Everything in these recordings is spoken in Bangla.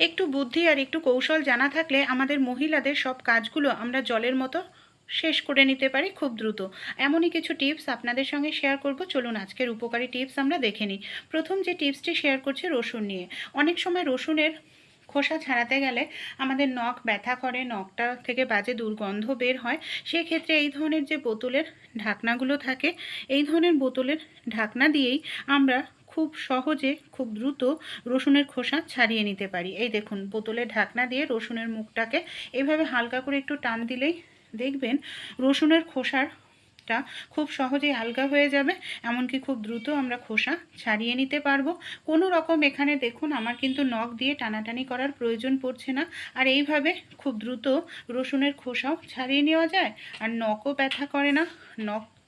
একটু বুদ্ধি আর একটু কৌশল জানা থাকলে আমাদের মহিলাদের সব কাজগুলো আমরা জলের মতো শেষ করে নিতে পারি খুব দ্রুত। এমনই কিছু টিপস আপনাদের সঙ্গে শেয়ার করব। চলুন আজকের উপকারী টিপস আমরা দেখে নিই। প্রথম যে টিপসটি শেয়ার করছি রসুন নিয়ে। অনেক সময় রসুনের খোসা ছাড়াতে গেলে আমাদের নখ ব্যথা করে, নখটা থেকে বাজে দুর্গন্ধ বের হয়। সেক্ষেত্রে এই ধরনের যে বোতলের ঢাকনাগুলো থাকে, এই ধরনের বোতলের ঢাকনা দিয়েই আমরা খুব সহজে, খুব দ্রুত রসুনের খোসা ছাড়িয়ে নিতে পারি। এই দেখুন বোতলের ঢাকনা দিয়ে রসুনের মুখটাকে এভাবে হালকা করে একটু টান দিলেই দেখবেন রসুনের খোসারটা খুব সহজেই আলগা হয়ে যাবে, এমনকি খুব দ্রুত আমরা খোসা ছাড়িয়ে নিতে পারব। কোনো রকম এখানে দেখুন, আমার কিন্তু নখ দিয়ে টানাটানি করার প্রয়োজন পড়ছে না। আর এইভাবে খুব দ্রুত রসুনের খোসাও ছাড়িয়ে নেওয়া যায়, আর নখও ব্যথা করে না।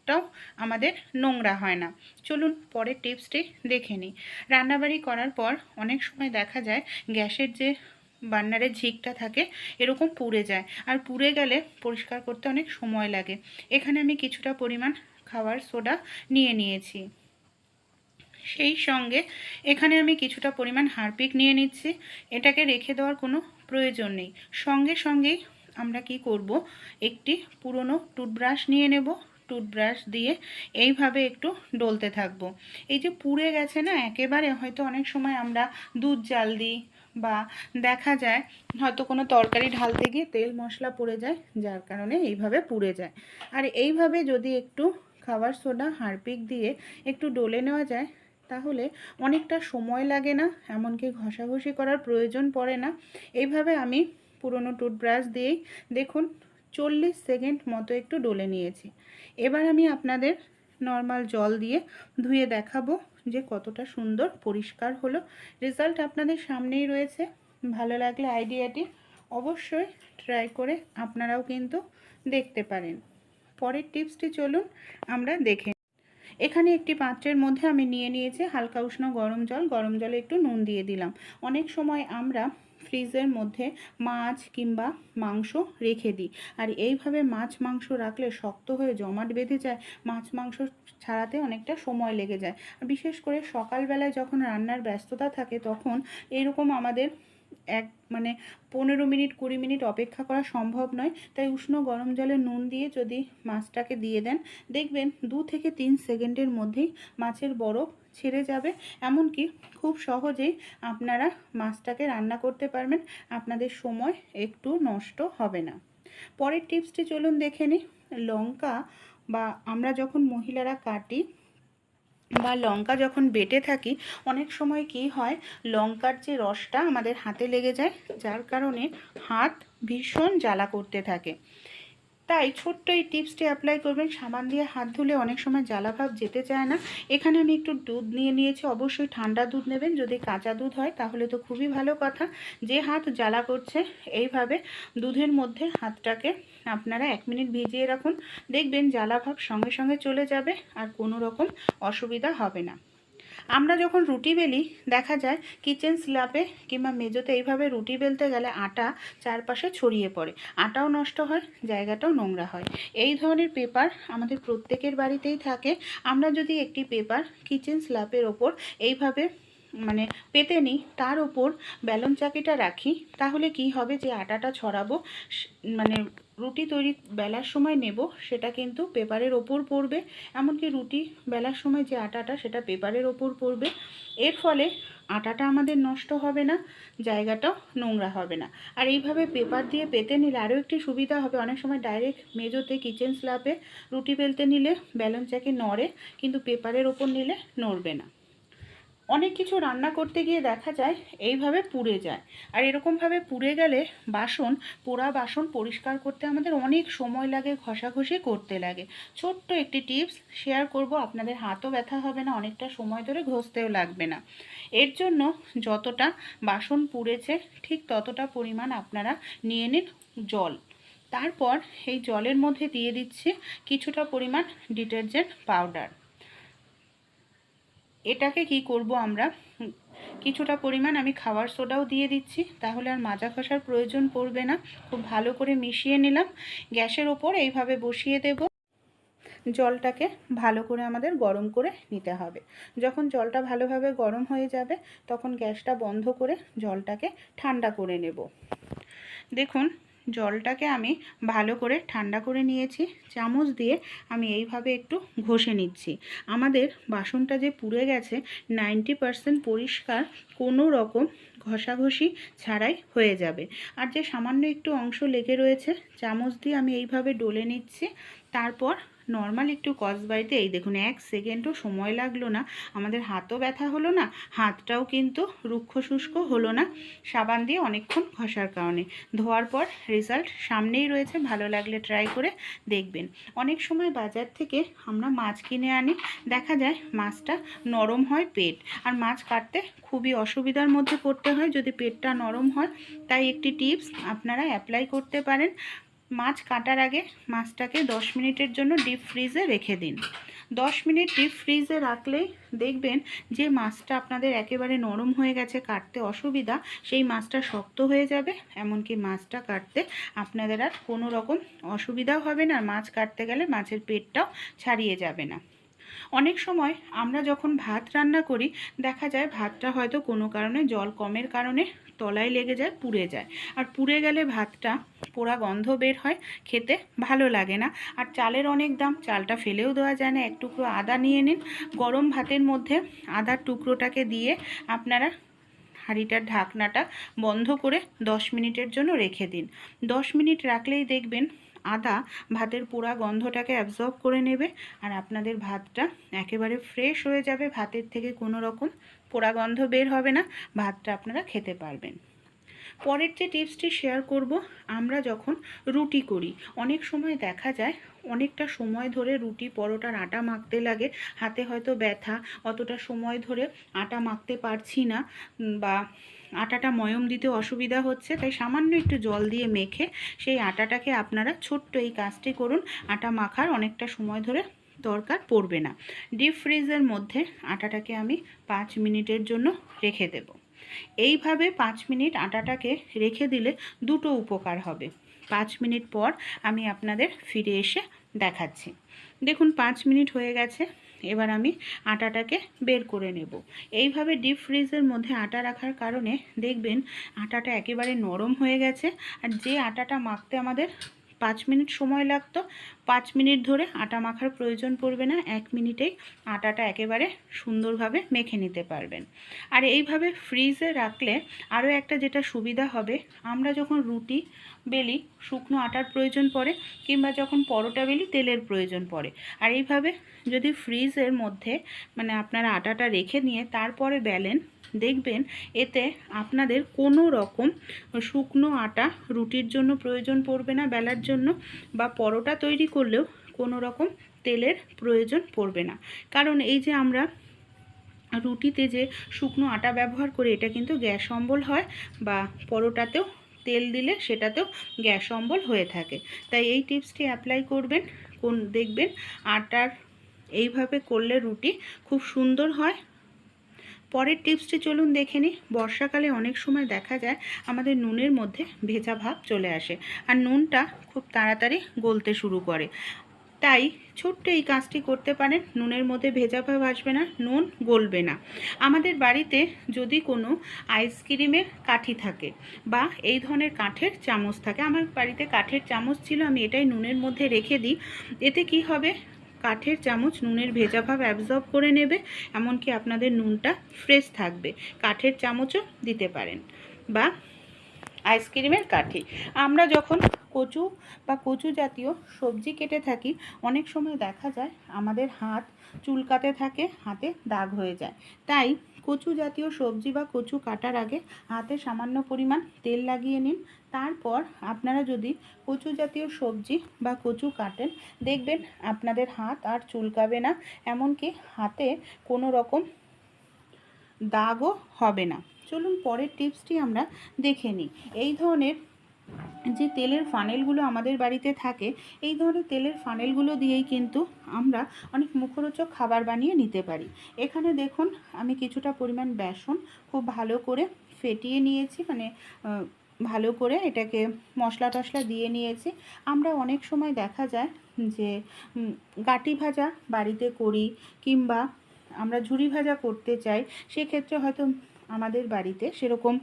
নখটাও আমাদের নোংরা হয় না। চলুন পরের টিপসটি দেখে নিই। রান্নাবাড়ি করার পর অনেক সময় দেখা যায় গ্যাসের যে বার্নারের ঝিকটা থাকে, এরকম পুড়ে যায়। আর পুড়ে গেলে পরিষ্কার করতে অনেক সময় লাগে। এখানে আমি কিছুটা পরিমাণ খাবার সোডা নিয়ে নিয়েছি। সেই সঙ্গে এখানে আমি কিছুটা পরিমাণ হারপিক নিয়ে নিচ্ছি। এটাকে রেখে দেওয়ার কোনো প্রয়োজন নেই। সঙ্গে সঙ্গেই আমরা কি করব? একটি পুরনো টুথব্রাশ নিয়ে নেব। টুথব্রাশ দিয়ে এইভাবে একটু ডলতে থাকব। এই যে পুড়ে গেছে না, একেবারে হয়তো অনেক সময় আমরা দুধ জাল দিই বা দেখা যায় হয়তো কোনো তরকারি ঢালতে গিয়ে তেল মশলা পড়ে যায়, যার কারণে এইভাবে পুড়ে যায়। আর এইভাবে যদি একটু খাবার সোডা, হারপিক দিয়ে একটু ডলে নেওয়া যায়, তাহলে অনেকটা সময় লাগে না, এমনকি ঘষাঘষি করার প্রয়োজন পড়ে না। এইভাবে আমি পুরনো টুথব্রাশ দিয়েই দেখুন চল্লিশ সেকেন্ড মতো একটু ডলে নিয়েছি। এবার আমি আপনাদের নর্মাল জল দিয়ে ধুয়ে দেখাবো যে কতটা সুন্দর পরিষ্কার হলো। রেজাল্ট আপনাদের সামনেই রয়েছে। ভালো লাগলে আইডিয়াটি অবশ্যই ট্রাই করে আপনারাও কিন্তু দেখতে পারেন। পরের টিপসটি চলুন আমরা দেখে এখানে একটি পাত্রের মধ্যে আমি নিয়ে নিয়েছি হালকা উষ্ণ গরম জল। গরম জলে একটু নুন দিয়ে দিলাম। অনেক সময় আমরা ফ্রিজের মধ্যে মাছ কিংবা মাংস রেখে দিই। আর এইভাবে মাছ, মাংস রাখলে শক্ত হয়ে জমাট বেঁধে যায়, মাছ, মাংস ছাড়াতে অনেকটা সময় লেগে যায়। বিশেষ করে সকালবেলায় যখন রান্নার ব্যস্ততা থাকে, তখন এরকম আমাদের এক মানে পনেরো মিনিট, কুড়ি মিনিট অপেক্ষা করা সম্ভব নয়। তাই উষ্ণ গরম জলে নুন দিয়ে যদি মাছটাকে দিয়ে দেন, দেখবেন দু থেকে তিন সেকেন্ডের মধ্যেই মাছের বরফ ছেড়ে যাবে। এমনকি খুব সহজেই আপনারা মাছটাকে রান্না করতে পারবেন, আপনাদের সময় একটু নষ্ট হবে না। পরের টিপসটি চলুন দেখে নিই। লঙ্কা বা আমরা যখন মহিলারা কাটি বা লঙ্কা যখন বেটে থাকি, অনেক সময় কি হয়, লঙ্কার যে রসটা আমাদের হাতে লেগে যায়, যার কারণে হাত ভীষণ জ্বালা করতে থাকে। তাই ছোট্ট এই টিপসটি অ্যাপ্লাই করবেন। সাবান দিয়ে হাত ধুলে অনেক সময় জ্বালা ভাব যেতে চায় না। এখানে আমি একটু দুধ নিয়ে নিয়েছি। অবশ্যই ঠান্ডা দুধ নেবেন। যদি কাঁচা দুধ হয়, তাহলে তো খুবই ভালো কথা। যে হাত জ্বালা করছে, এইভাবে দুধের মধ্যে হাতটাকে আপনারা এক মিনিট ভিজিয়ে রাখুন। দেখবেন জ্বালা ভাব সঙ্গে সঙ্গে চলে যাবে আর কোনো রকম অসুবিধা হবে না। আমরা যখন রুটি বেলি, দেখা যায় কিচেন স্ল্যাবে কিংবা মেজোতে এইভাবে রুটি বেলতে গেলে আটা চারপাশে ছড়িয়ে পড়ে। আটাও নষ্ট হয়, জায়গাটাও নোংরা হয়। এই ধরনের পেপার আমাদের প্রত্যেকের বাড়িতেই থাকে। আমরা যদি একটি পেপার কিচেন স্ল্যাপের ওপর এইভাবে মানে পেতে নিই, তার ওপর ব্যালন চাকিটা রাখি, তাহলে কি হবে যে আটাটা ছড়াবো? মানে রুটি তৈরি বেলার সময় নেব, সেটা কিন্তু পেপারের ওপর পড়বে। এমনকি রুটি বেলার সময় যে আটাটা, সেটা পেপারের ওপর পড়বে। এর ফলে আটাটা আমাদের নষ্ট হবে না, জায়গাটাও নোংরা হবে না। আর এইভাবে পেপার দিয়ে পেতে নিলে আরও একটি সুবিধা হবে। অনেক সময় ডাইরেক্ট মেজোতে, কিচেন স্ল্যাবে রুটি বেলতে নিলে ব্যালন চাকে নড়ে, কিন্তু পেপারের ওপর নিলে নড়বে না। অনেক কিছু রান্না করতে গিয়ে দেখা যায় এইভাবে পুড়ে যায়। আর এরকমভাবে পুড়ে গেলে বাসন, পোড়া বাসন পরিষ্কার করতে আমাদের অনেক সময় লাগে, ঘষাঘষি করতে লাগে। ছোট্ট একটি টিপস শেয়ার করব, আপনাদের হাতও ব্যথা হবে না, অনেকটা সময় ধরে ঘষতেও লাগবে না। এর জন্য যতটা বাসন পুড়েছে, ঠিক ততটা পরিমাণ আপনারা নিয়ে নিন জল। তারপর এই জলের মধ্যে দিয়ে দিচ্ছি কিছুটা পরিমাণ ডিটারজেন্ট পাউডার। এটাকে কি করব আমরা? কিছুটা পরিমাণ আমি খাবার সোডাও দিয়ে দিচ্ছি, তাহলে আর মাজা ঘষার প্রয়োজন পড়বে না। খুব ভালো করে মিশিয়ে নিলাম। গ্যাসের ওপর এইভাবে বসিয়ে দেব। জলটাকে ভালো করে আমাদের গরম করে নিতে হবে। যখন জলটা ভালোভাবে গরম হয়ে যাবে, তখন গ্যাসটা বন্ধ করে জলটাকে ঠান্ডা করে নেব। দেখুন জলটাকে আমি ভালো করে ঠান্ডা করে নিয়েছি। চামচ দিয়ে আমি এইভাবে একটু ঘষে নিচ্ছি। আমাদের বাসনটা যে পুড়ে গেছে নাইনটি পারসেন্ট পরিষ্কার কোনো রকম ঘষাঘষি ছাড়াই হয়ে যাবে। আর যে সামান্য একটু অংশ লেগে রয়েছে, চামচ দিয়ে আমি এইভাবে ডলে নিচ্ছি। তারপর নর্মাল একটু কসবাইতে এই দেখুন এক সেকেন্ডও সময় লাগল না। আমাদের হাতও ব্যথা হলো না, হাতটাও কিন্তু রুক্ষ শুষ্ক হলো না। সাবান দিয়ে অনেকক্ষণ ঘষার কারণে। ধোয়ার পর রেজাল্ট সামনেই রয়েছে, ভালো লাগলে ট্রাই করে দেখবেন। অনেক সময় বাজার থেকে আমরা মাছ কিনে আনি, দেখা যায় মাছটা নরম হয় পেট। আর মাছ কাটতে খুবই অসুবিধার মধ্যে পড়তে হয়, যদি পেটটা নরম হয়। তাই একটি টিপস আপনারা অ্যাপ্লাই করতে পারেন। মাছ কাটার আগে মাছটাকে দশ মিনিটের জন্য ডিপ ফ্রিজে রেখে দিন। দশ মিনিট ডিপ ফ্রিজে রাখলেই দেখবেন যে মাছটা আপনাদের একেবারে নরম হয়ে গেছে, কাটতে অসুবিধা। সেই মাছটা শক্ত হয়ে যাবে, এমনকি মাছটা কাটতে আপনাদের আর কোনো রকম অসুবিধাও হবে না। মাছ কাটতে গেলে মাছের পেটটাও ছাড়িয়ে যাবে না। অনেক সময় আমরা যখন ভাত রান্না করি, দেখা যায় ভাতটা হয়তো কোনো কারণে জল কমের কারণে তলায় লেগে যায়, পুড়ে যায়। আর পুড়ে গেলে ভাতটা পোড়া গন্ধ বের হয়, খেতে ভালো লাগে না। আর চালের অনেক দাম, চালটা ফেলেও দেওয়া যায় না, এক টুকরো আদা নিয়ে নিন। গরম ভাতের মধ্যে আদার টুকরোটাকে দিয়ে আপনারা হাঁড়িটার ঢাকনাটা বন্ধ করে দশ মিনিটের জন্য রেখে দিন। দশ মিনিট রাখলেই দেখবেন আদা ভাতের পোড়া গন্ধটাকে অ্যাবজর্ব করে নেবে আর আপনাদের ভাতটা একেবারে ফ্রেশ হয়ে যাবে। ভাতের থেকে কোনো রকম পোড়া গন্ধ বের হবে না। ভাতটা আপনারা খেতে পারবেন। পরের যে টিপসটি শেয়ার করব, আমরা যখন রুটি করি, অনেক সময় দেখা যায় অনেকটা সময় ধরে রুটি পরোটার আটা মাখতে লাগে। হাতে হয়তো ব্যথা, অতটা সময় ধরে আটা মাখতে পারছি না বা আটাটা ময়ম দিতে অসুবিধা হচ্ছে, তাই সামান্য একটু জল দিয়ে মেখে সেই আটাটাকে আপনারা ছোট্ট এই কাজটি করুন। আটা মাখার অনেকটা সময় ধরে দরকার পড়বে না। ডিপ ফ্রিজের মধ্যে আটাটাকে আমি পাঁচ মিনিটের জন্য রেখে দেব। এইভাবে পাঁচ মিনিট আটাটাকে রেখে দিলে দুটো উপকার হবে। পাঁচ মিনিট পর আমি আপনাদের ফিরে এসে দেখাচ্ছি। দেখুন, পাঁচ মিনিট হয়ে গেছে। এবার আমি আটাটাকে বের করে নেব। এইভাবে ডিপ ফ্রিজের মধ্যে আটা রাখার কারণে দেখবেন আটাটা একেবারে নরম হয়ে গেছে। আর যে আটাটা মাখতে আমাদের পাঁচ মিনিট সময় লাগতো। পাঁচ মিনিট ধরে আটা মাখার প্রয়োজন পড়বে না। এক মিনিটেই আটাটা একেবারে সুন্দরভাবে মেখে নিতে পারবেন। আর এইভাবে ফ্রিজে রাখলে আরও একটা যেটা সুবিধা হবে, আমরা যখন রুটি, বেলি, শুকনো আটার প্রয়োজন পড়ে কিংবা যখন পরোটা, বেলি, তেলের প্রয়োজন পড়ে। আর এইভাবে যদি ফ্রিজের মধ্যে মানে আপনারা আটাটা রেখে নিয়ে তারপরে বেলেন দেখবেন এতে আপনাদের কোনো রকম শুকনো আটা রুটির জন্য প্রয়োজন পড়বে না, বেলার জন্য বা পরোটা তৈরি করলেও কোনো রকম তেলের প্রয়োজন পড়বে না। কারণ এই যে আমরা রুটিতে যে শুকনো আটা ব্যবহার করি, এটা কিন্তু গ্যাস অম্বল হয় বা পরোটাতেও তেল দিলে সেটাতেও গ্যাস অম্বল হয়ে থাকে। তাই এই টিপসটি অ্যাপ্লাই করবেন, কোন দেখবেন আটার এইভাবে করলে রুটি খুব সুন্দর হয় পরের টিপসটি চলুন দেখে নিই। বর্ষাকালে অনেক সময় দেখা যায় আমাদের নুনের মধ্যে ভেজা ভাব চলে আসে আর নুনটা খুব তাড়াতাড়ি গলতে শুরু করে। তাই ছোট্ট এই কাজটি করতে পারেন, নুনের মধ্যে ভেজা ভাব আসবে না, নুন গলবে না। আমাদের বাড়িতে যদি কোনো আইসক্রিমের কাঠি থাকে বা এই ধরনের কাঠের চামচ থাকে, আমার বাড়িতে কাঠের চামচ ছিল, আমি এটাই নুনের মধ্যে রেখে দিই। এতে কি হবে? কাঠের চামচ, নুনের ভেজা ভাব অ্যাবজর্ব করে নেবে, এমনকি আপনাদের নুনটা ফ্রেশ থাকবে। কাঠের চামচও দিতে পারেন। বা আইসক্রিমের কাঠি। আমরা যখন কচু বা কচু জাতীয় সবজি কেটে থাকি, অনেক সময় দেখা যায় আমাদের হাত চুলকাতে থাকে, হাতে দাগ হয়ে যায়। তাই কচু জাতীয় সবজি বা কচু কাটার আগে হাতে সামান্য পরিমাণ তেল লাগিয়ে নিন। তারপর আপনারা যদি কচু জাতীয় সবজি বা কচু কাটেন, দেখবেন আপনাদের হাত আর চুলকাবে না, এমনকি হাতে কোনো রকম দাগও হবে না। চলুন পরের টিপসটি আমরা দেখে নিই। এই ধরনের যে তেলের ফানেলগুলো আমাদের বাড়িতে থাকে, এই ধরনের তেলের ফানেলগুলো দিয়েই কিন্তু আমরা অনেক মুখরোচক খাবার বানিয়ে নিতে পারি। এখানে দেখুন, আমি কিছুটা পরিমাণ বেসন খুব ভালো করে ফেটিয়ে নিয়েছি মানে ভালো করে এটাকে মশলা টশলা দিয়ে নিয়েছি। আমরা অনেক সময় দেখা যায় যে গাটি ভাজা বাড়িতে করি কিংবা আমরা ঝুরি ভাজা করতে চাই, সেক্ষেত্রে হয়তো আমাদের বাড়িতে সেরকম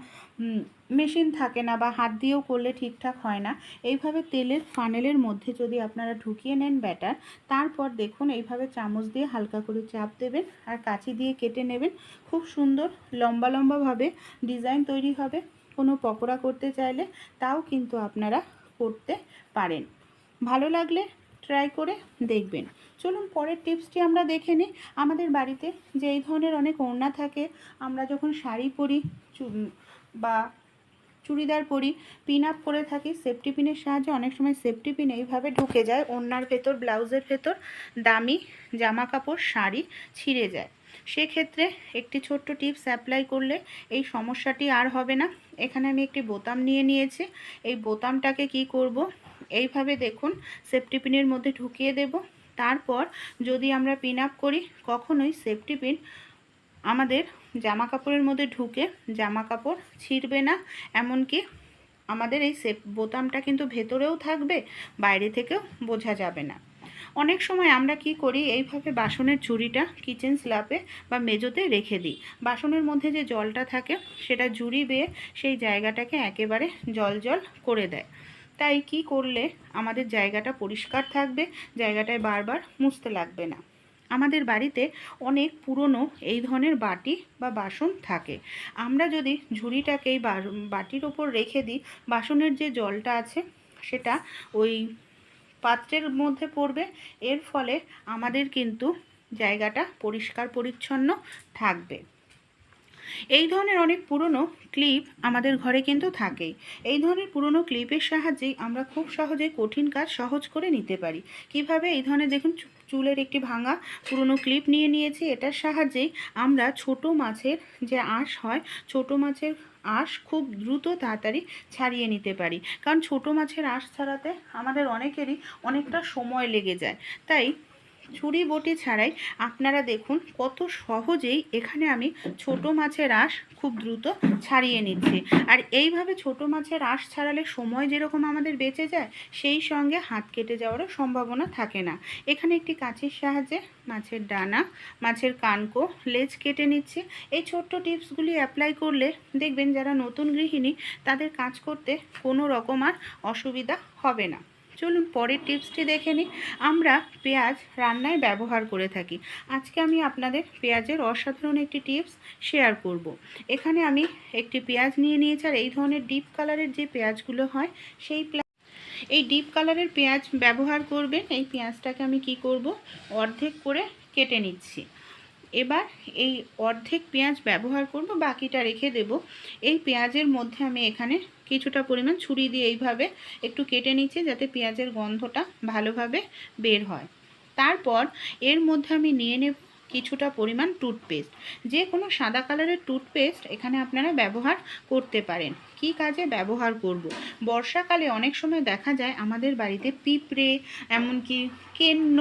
মেশিন থাকে না বা হাত দিয়েও করলে ঠিকঠাক হয় না। এইভাবে তেলের ফানেলের মধ্যে যদি আপনারা ঢুকিয়ে নেন ব্যাটার তারপর দেখুন এইভাবে চামচ দিয়ে হালকা করে চাপ দেবেন আর কাঁচি দিয়ে কেটে নেবেন। খুব সুন্দর লম্বা লম্বাভাবে ডিজাইন তৈরি হবে। কোনো পকোড়া করতে চাইলে তাও কিন্তু আপনারা করতে পারেন। ভালো লাগলে ট্রাই করে দেখবেন। চলুন পরের টিপসটি আমরা দেখে নিই। আমাদের বাড়িতে যে এই ধরনের অনেক ওড়না থাকে, আমরা যখন শাড়ি পরি বা চুড়িদার পরি পিন আপ করে থাকি সেফটি পিনের সাহায্যে অনেক সময় সেফটি পিন এইভাবে ঢুকে যায়। ওড়নার ভেতর, ব্লাউজের ভেতর দামি জামা কাপড় শাড়ি ছিঁড়ে যায়। সেক্ষেত্রে একটি ছোট্ট টিপস অ্যাপ্লাই করলে এই সমস্যাটি আর হবে না। এখানে আমি একটি বোতাম নিয়ে নিয়েছি। এই বোতামটাকে কি করব? এইভাবে দেখুন সেফটি পিনের মধ্যে ঢুকিয়ে দেব। তারপর যদি আমরা পিন আপ করি, কখনোই সেফটি পিন আমাদের জামা কাপড়ের মধ্যে ঢুকে জামা কাপড় ছিঁড়বে না। এমনকি আমাদের এই সেপ বোতামটা কিন্তু ভেতরেও থাকবে, বাইরে থেকেও বোঝা যাবে না। অনেক সময় আমরা কি করি, এইভাবে বাসনের ঝুড়িটা কিচেন স্ল্যাপে বা মেজোতে রেখে দিই। বাসনের মধ্যে যে জলটা থাকে, সেটা ঝুড়ি বেয়ে সেই জায়গাটাকে একেবারে জল জল করে দেয়। তাই কি করলে আমাদের জায়গাটা পরিষ্কার থাকবে? জায়গাটায় বারবার মুছতে লাগবে না। আমাদের বাড়িতে অনেক পুরনো এই ধরনের বাটি বা বাসন থাকে। আমরা যদি ঝুড়িটাকে এই বাটির ওপর রেখে দিই, বাসনের যে জলটা আছে সেটা ওই পাত্রের মধ্যে পড়বে। এর ফলে আমাদের কিন্তু জায়গাটা পরিষ্কার পরিচ্ছন্ন থাকবে। এই ধরনের অনেক পুরনো ক্লিপ আমাদের ঘরে কিন্তু থাকেই। এই ধরনের পুরনো ক্লিপের সাহায্যেই আমরা খুব সহজে কঠিন কাজ সহজ করে নিতে পারি। কীভাবে? এই ধরনের দেখুন চুলের একটি ভাঙা পুরনো ক্লিপ নিয়ে নিয়েছি। এটার সাহায্যেই আমরা ছোট মাছের যে আঁশ হয়, ছোট মাছের আঁশ খুব দ্রুত তাড়াতাড়ি ছাড়িয়ে নিতে পারি। কারণ ছোট মাছের আঁশ ছাড়াতে আমাদের অনেকেরই অনেকটা সময় লেগে যায়। তাই ছুরি বটি ছাড়াই আপনারা দেখুন কত সহজেই এখানে আমি ছোট মাছের আঁশ খুব দ্রুত ছাড়িয়ে নিচ্ছি। আর এইভাবে ছোট মাছের আঁশ ছাড়ালে সময় যেরকম আমাদের বেঁচে যায়, সেই সঙ্গে হাত কেটে যাওয়ারও সম্ভাবনা থাকে না। এখানে একটি কাঁচির সাহায্যে মাছের ডানা, মাছের কানকো, লেজ কেটে নিচ্ছে। এই ছোট্ট টিপসগুলি অ্যাপ্লাই করলে দেখবেন যারা নতুন গৃহিণী, তাদের কাজ করতে কোনো রকম আর অসুবিধা হবে না। চলুন পরের টিপসটি দেখে নিই। আমরা পেঁয়াজ রান্নায় ব্যবহার করে থাকি। আজকে আমি আপনাদের পেঁয়াজের অসাধারণ একটি টিপস শেয়ার করব। এখানে আমি একটি পেঁয়াজ নিয়ে নিয়েছি আর এই ধরনের ডিপ কালারের যে পেঁয়াজগুলো হয়, সেই এই ডিপ কালারের পেঁয়াজ ব্যবহার করবেন। এই পেঁয়াজটাকে আমি কি করব? অর্ধেক করে কেটে নিচ্ছি। এবার এই অর্ধেক পেঁয়াজ ব্যবহার করব, বাকিটা রেখে দেব। এই পেঁয়াজের মধ্যে আমি এখানে কিছুটা পরিমাণ ছুরি দিয়ে এইভাবে একটু কেটে নিচ্ছি যাতে পেঁয়াজের গন্ধটা ভালোভাবে বের হয়। তারপর এর মধ্যে আমি নিয়ে নেব কিছুটা পরিমাণ টুথপেস্ট। যে কোনো সাদা কালারের টুথপেস্ট এখানে আপনারা ব্যবহার করতে পারেন। কি কাজে ব্যবহার করব। বর্ষাকালে অনেক সময় দেখা যায় আমাদের বাড়িতে পিঁপড়ে, এমনকি কেন্ন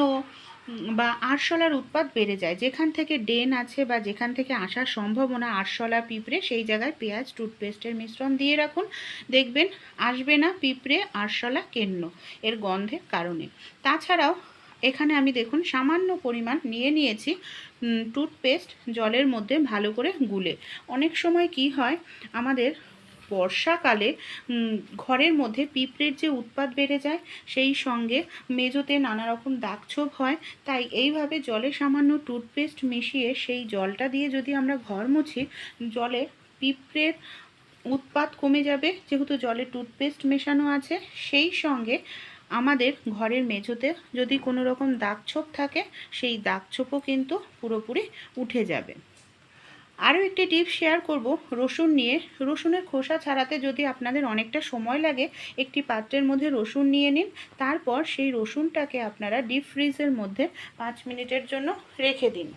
বা আরশোলার উৎপাত বেড়ে যায়। যেখান থেকে ডেন আছে বা যেখান থেকে আসার সম্ভাবনা আরশোলা পিঁপড়ে, সেই জায়গায় পেঁয়াজ, টুথপেস্টের মিশ্রণ দিয়ে রাখুন। দেখবেন আসবে না পিঁপড়ে, আরশোলা কেন্ন এর গন্ধের কারণে। তাছাড়াও এখানে আমি দেখুন সামান্য পরিমাণ নিয়ে নিয়েছি টুথপেস্ট জলের মধ্যে ভালো করে গুলে। অনেক সময় কি হয়, আমাদের বর্ষাকালে ঘরের মধ্যে পিঁপড়ের যে উৎপাত বেড়ে যায়, সেই সঙ্গে মেজোতে নানা রকম দাগছোপ হয়, তাই এইভাবে জলে সামান্য টুথপেস্ট মিশিয়ে সেই জলটা দিয়ে যদি আমরা ঘর মুছি, জলে পিঁপড়ের উৎপাত কমে যাবে, যেহেতু জলে টুথপেস্ট মেশানো আছে, সেই সঙ্গে আমাদের ঘরের মেঝোতে যদি কোনো রকম দাগছোপ থাকে, সেই দাগছোপও কিন্তু পুরোপুরি উঠে যাবে। আরও একটি টিপস শেয়ার করব, রসুন নিয়ে। রসুনের খোসা ছাড়াতে যদি আপনাদের অনেকটা সময় লাগে, একটি পাত্রের মধ্যে রসুন নিয়ে নিন। তারপর সেই রসুনটাকে আপনারা ডিপ ফ্রিজের মধ্যে পাঁচ মিনিটের জন্য রেখে দিন।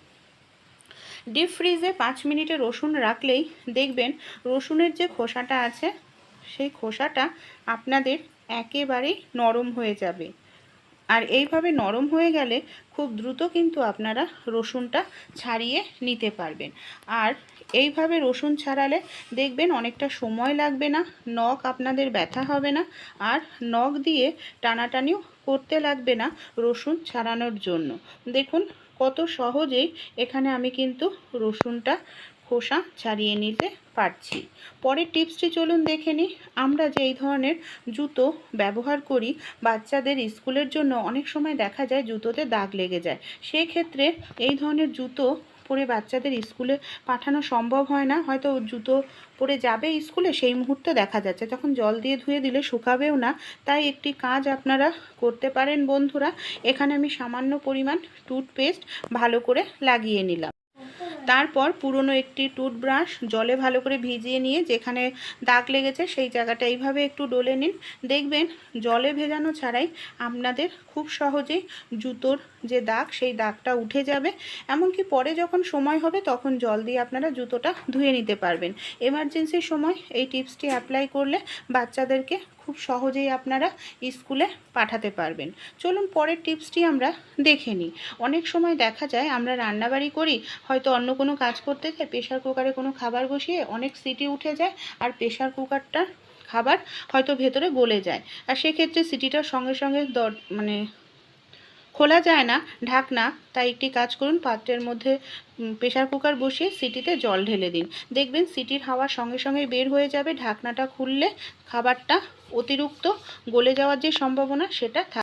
ডিপ ফ্রিজে পাঁচ মিনিটে রসুন রাখলেই দেখবেন রসুনের যে খোসাটা আছে, সেই খোসাটা আপনাদের একেবারেই নরম হয়ে যাবে। আর এইভাবে নরম হয়ে গেলে খুব দ্রুত কিন্তু আপনারা রসুনটা ছাড়িয়ে নিতে পারবেন। আর এইভাবে রসুন ছাড়ালে দেখবেন অনেকটা সময় লাগবে না, নখ আপনাদের ব্যথা হবে না, আর নখ দিয়ে টানাটানিও করতে লাগবে না রসুন ছাড়ানোর জন্য। দেখুন কত সহজেই এখানে আমি কিন্তু রসুনটা খোসা ছাড়িয়ে নিতে পারছি। পরের টিপসটি চলুন দেখে নিই। আমরা যে এই ধরনের জুতো ব্যবহার করি, বাচ্চাদের স্কুলের জন্য অনেক সময় দেখা যায় জুতোতে দাগ লেগে যায়। সেক্ষেত্রে এই ধরনের জুতো পরে বাচ্চাদের স্কুলে পাঠানো সম্ভব হয় না। হয়তো জুতো পরে যাবে স্কুলে, সেই মুহূর্তে দেখা যাচ্ছে। তখন জল দিয়ে ধুয়ে দিলে শুকাবেও না, তাই একটি কাজ আপনারা করতে পারেন বন্ধুরা। এখানে আমি সামান্য পরিমাণ টুথপেস্ট ভালো করে লাগিয়ে নিলাম। তারপর পুরনো একটি টুথব্রাশ জলে ভালো করে ভিজিয়ে নিয়ে যেখানে দাগ লেগেছে সেই জায়গাটা এইভাবে একটু ডলে নিন। দেখবেন জলে ভেজানো ছাড়াই আপনাদের খুব সহজেই জুতোর যে দাগ, সেই দাগটা উঠে যাবে। এমনকি পরে যখন সময় হবে, তখন জল দিয়ে আপনারা জুতোটা ধুয়ে নিতে পারবেন। এমার্জেন্সির সময় এই টিপসটি অ্যাপ্লাই করলে বাচ্চাদেরকে খুব সহজেই আপনারা স্কুলে পাঠাতে পারবেন। চলুন পরের টিপসটি আমরা দেখে নিই। অনেক সময় দেখা যায়, আমরা রান্নাবাড়ি করি, হয়তো অন্য কোনো কাজ করতে যাই প্রেশার কুকারে কোনো খাবার বসিয়ে অনেক সিটি উঠে যায়, আর প্রেশার কুকারটা খাবার হয়তো ভেতরে গলে যায়। আর সেক্ষেত্রে সিটিটার সঙ্গে সঙ্গে দর মানে খোলা যায় না, ঢাকনা, তাই একটি কাজ করুন, পাত্রের মধ্যে প্রেশার কুকার বসিয়ে সিটিতে জল ঢেলে দিন। দেখবেন সিটির হাওয়া সঙ্গে সঙ্গে বের হয়ে যাবে, ঢাকনাটা খুললে খাবারটা অতিরিক্ত গলে যাওয়ার যে সম্ভাবনা, সেটা